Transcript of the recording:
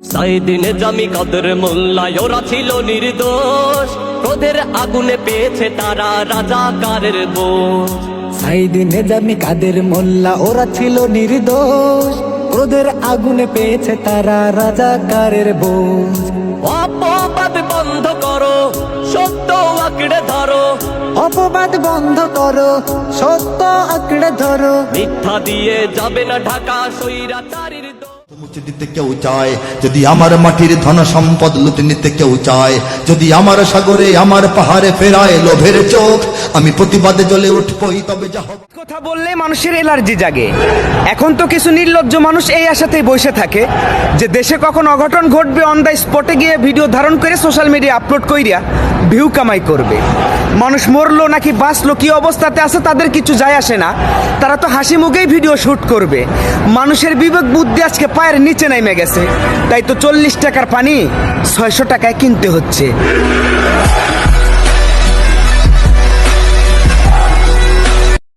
সাইদিনে জামি কাদের মোল্লা ওরা ছিল নির্দোষ। ক্রোধের আগুনে পেয়েছে তারা রাজাকারের বোঝ। সাইদিন জামি কাদের মোল্লা ওরা ছিল নির্দোষ। ক্রোধের আগুনে পেয়েছে তারা রাজাকারের বোঝ। অপবাদ বন্ধ করো সত্য অপবাদ বন্ধ করো সত্য আঁকড়ে ধরো। মিথ্যা দিয়ে যাবে না ঢাকা সৈরাচারীর মুছে দিতে কেউ চায় যদি আমার মাটির ধন সম্পদ লুটে নিতে কেউ চায় যদি আমার সাগরে আমার পাহাড়ে ফেরায় লোভের চোখ আমি প্রতিবাদে জ্বলে উঠবই তবে যা কথা বললে মানুষের এলার্জি জাগে। এখন তো কিছু নির্লজ্জ মানুষ এই আশাতেই বসে থাকে যে দেশে কখন অঘটন ঘটবে অন দ্য স্পটে গিয়ে ভিডিও ধারণ করে সোশ্যাল মিডিয়া আপলোড কইরা ভিউ কামাই করবে। মানুষ মরলো নাকি বাঁচলো, কি অবস্থাতে আছে তাদের কিছু যায় আসে না। তারা তো হাসি মুখেই ভিডিও শ্যুট করবে। মানুষের বিবেক বুদ্ধি আজকে পায়ের নিচে নেমে গেছে। তাই তো চল্লিশ টাকার পানি ছয়শো টাকায় কিনতে হচ্ছে।